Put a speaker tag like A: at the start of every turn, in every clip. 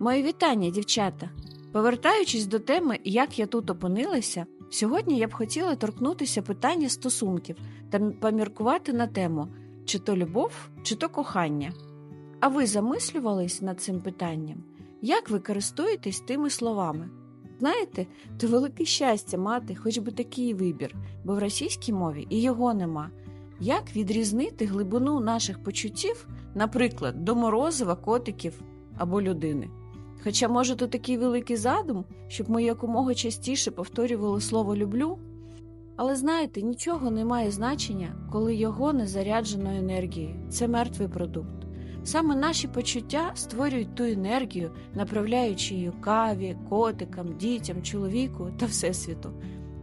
A: Мої вітання, дівчата. Повертаючись до теми, як я тут опинилася, сьогодні я б хотіла торкнутися питання стосунків та поміркувати на тему, чи то любов, чи то кохання. А ви замислювались над цим питанням? Як ви користуєтесь тими словами? Знаєте, то велике щастя мати хоч би такий вибір, бо в російській мові і його нема. Як відрізнити глибину наших почуттів, наприклад, до морозива, котиків або людини? Хоча, може, то такий великий задум, щоб ми якомога частіше повторювали слово люблю. Але знаєте, нічого не має значення, коли його не заряджено енергією. Це мертвий продукт. Саме наші почуття створюють ту енергію, направляючи її каві, котикам, дітям, чоловіку та всесвіту.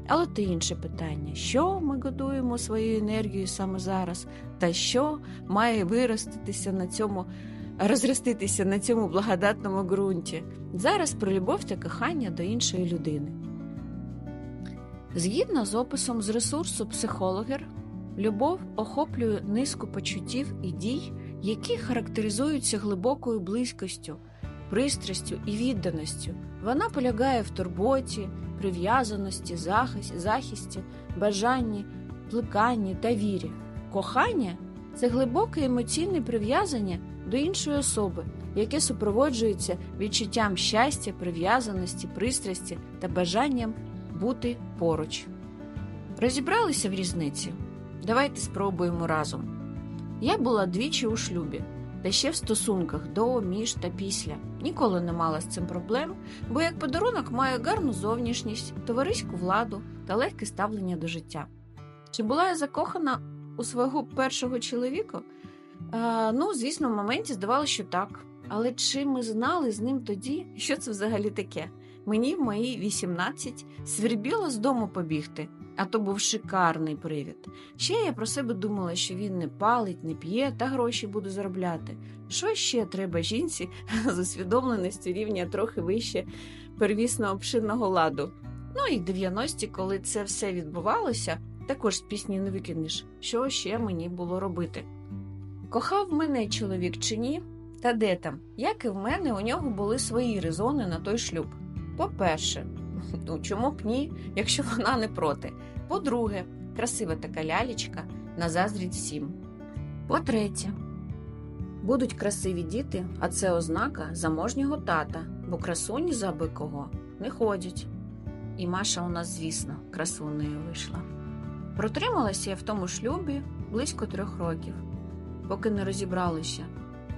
A: Але це інше питання: що ми готуємо своєю енергією саме зараз, та що має вироститися на цьому, розроститися на цьому благодатному ґрунті. Зараз про любов та кохання до іншої людини. Згідно з описом з ресурсу психологер, любов охоплює низку почуттів і дій, які характеризуються глибокою близькістю, пристрастю і відданістю. Вона полягає в турботі, прив'язаності, захисті, бажанні, плеканні та вірі. Кохання це глибоке емоційне прив'язання до іншої особи, яке супроводжується відчуттям щастя, прив'язаності, пристрасті та бажанням бути поруч. Розібралися в різниці? Давайте спробуємо разом. Я була двічі у шлюбі, та ще в стосунках до, між та після. Ніколи не мала з цим проблем, бо як подарунок маю гарну зовнішність, товариську владу та легке ставлення до життя. Чи була я закохана у свого першого чоловіка? А, ну, звісно, в моменті здавалося, що так. Але чи ми знали з ним тоді, що це взагалі таке? Мені в мої 18 свербіло з дому побігти, а то був шикарний привід. Ще я про себе думала, що він не палить, не п'є та гроші буде заробляти. Що ще треба жінці з усвідомленістю рівня трохи вище первісно обширного ладу? Ну і 90-ті, коли це все відбувалося, також з пісні не викинеш, що ще мені було робити. Кохав мене чоловік чи ні? Та де там? Як і в мене, у нього були свої резони на той шлюб. По-перше, ну чому б ні, якщо вона не проти. По-друге, красива така лялечка на заздріть всім. По-третє, будуть красиві діти, а це ознака заможнього тата, бо красуні за кого не ходять. І Маша у нас, звісно, красунею вийшла. Протрималася я в тому шлюбі близько трьох років, поки не розібралися,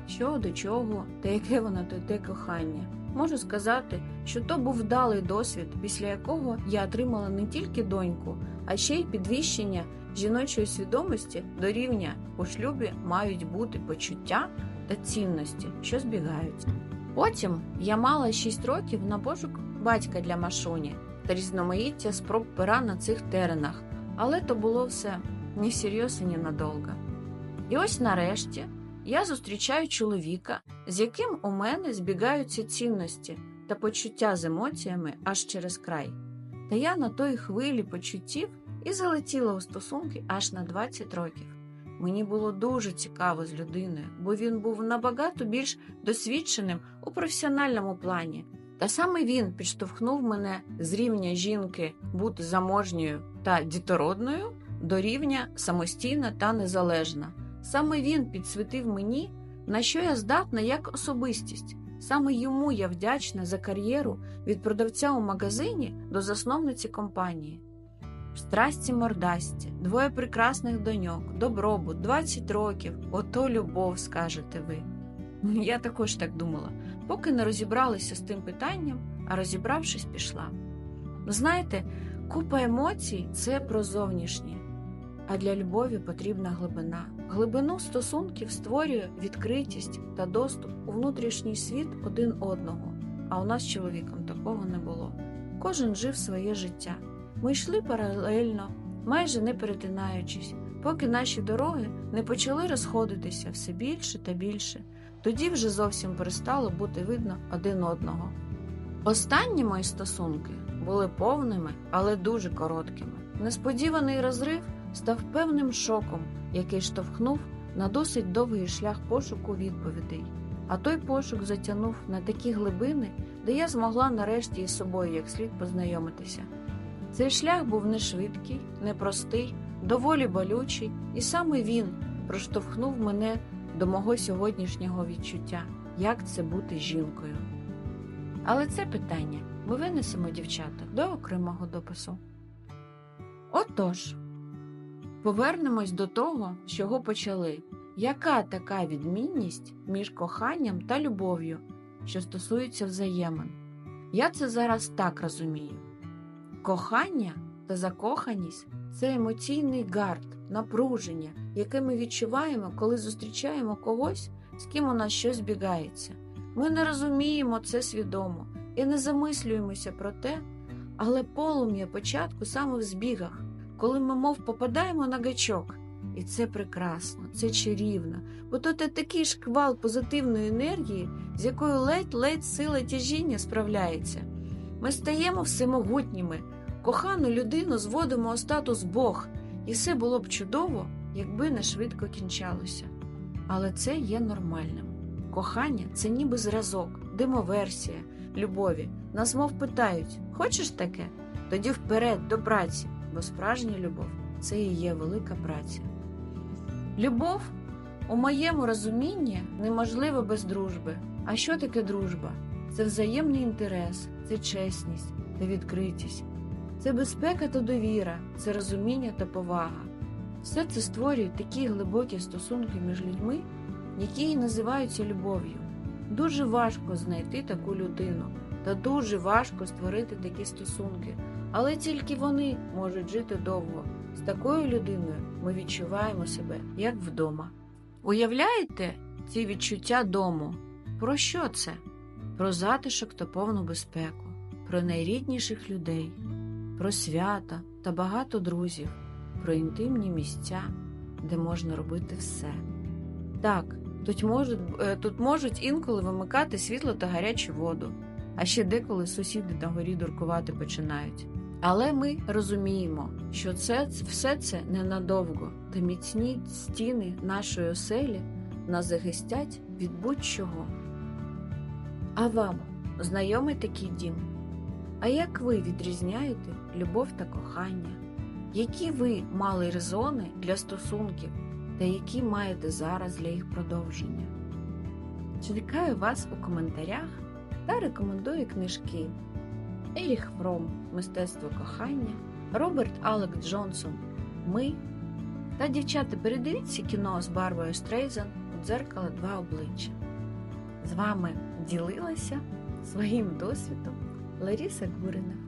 A: що до чого та яке воно те кохання. Можу сказати, що то був вдалий досвід, після якого я отримала не тільки доньку, а ще й підвищення жіночої свідомості до рівня у шлюбі мають бути почуття та цінності, що збігаються. Потім я мала 6 років на пошук батька для Машуні та різноманіття спроб пера на цих теренах, але то було все не всерйоз і ненадовго. І ось нарешті я зустрічаю чоловіка, з яким у мене збігаються цінності та почуття з емоціями аж через край. Та я на той хвилі почуттів і залетіла у стосунки аж на 20 років. Мені було дуже цікаво з людиною, бо він був набагато більш досвідченим у професіональному плані. Та саме він підштовхнув мене з рівня жінки бути заможньою та дітородною до рівня самостійна та незалежна. Саме він підсвітив мені, на що я здатна як особистість. Саме йому я вдячна за кар'єру від продавця у магазині до засновниці компанії. В страсті мордасті, двоє прекрасних доньок, добробут, 20 років, ото любов, скажете ви. Я також так думала, поки не розібралася з тим питанням, а розібравшись, пішла. Знаєте, купа емоцій це про зовнішнє. А для любові потрібна глибина. Глибину стосунків створює відкритість та доступ у внутрішній світ один одного. А у нас з чоловіком такого не було. Кожен жив своє життя. Ми йшли паралельно, майже не перетинаючись, поки наші дороги не почали розходитися все більше та більше. Тоді вже зовсім перестало бути видно один одного. Останні мої стосунки були повними, але дуже короткими. Несподіваний розрив став певним шоком, який штовхнув на досить довгий шлях пошуку відповідей. а той пошук затягнув на такі глибини, де я змогла нарешті із собою як слід познайомитися. Цей шлях був не швидкий, непростий, доволі болючий, і саме він проштовхнув мене до мого сьогоднішнього відчуття, як це бути жінкою. Але це питання ми винесемо, дівчата, до окремого допису. Отож, повернемось до того, з чого почали. Яка така відмінність між коханням та любов'ю, що стосується взаємин? Я це зараз так розумію. Кохання та закоханість це емоційний гард, напруження, яке ми відчуваємо, коли зустрічаємо когось, з ким у нас щось бігається. Ми не розуміємо це свідомо і не замислюємося про те, але полум'я початку саме в збігах, коли ми мов попадаємо на гачок. І це прекрасно, це чарівно, бо то це такий шквал позитивної енергії, з якою ледь-ледь сила тяжіння справляється. Ми стаємо всемогутніми, кохану людину зводимо у статус Бог, і все було б чудово, якби не швидко кінчалося. Але це є нормальним. Кохання це ніби зразок, димоверсія, любові. Нас мов питають: хочеш таке? Тоді вперед до праці, бо справжня любов це і є велика праця. Любов у моєму розумінні неможлива без дружби. А що таке дружба? Це взаємний інтерес, це чесність та відкритість, це безпека та довіра, це розуміння та повага. Все це створює такі глибокі стосунки між людьми, які і називаються любов'ю. Дуже важко знайти таку людину, та дуже важко створити такі стосунки, але тільки вони можуть жити довго. З такою людиною ми відчуваємо себе як вдома. Уявляєте ці відчуття дому? Про що це? Про затишок та повну безпеку, про найрідніших людей, про свята та багато друзів, про інтимні місця, де можна робити все. Так, тут можуть, е, тут можуть інколи вимикати світло та гарячу воду, а ще деколи сусіди на горі дуркувати починають. Але ми розуміємо, що це все це ненадовго, та міцні стіни нашої оселі нас захистять від будь-чого. А вам знайомий такий дім? А як ви відрізняєте любов та кохання? Які ви мали резони для стосунків, та які маєте зараз для їх продовження? Чекаю вас у коментарях та рекомендую книжки. Еріх Фром Мистецтво кохання, Роберт Алек Джонсон Ми та дівчата передивіться кіно з Барбою Стрейзен у дзеркало два обличчя. З вами ділилася своїм досвідом Ларіса Гурина.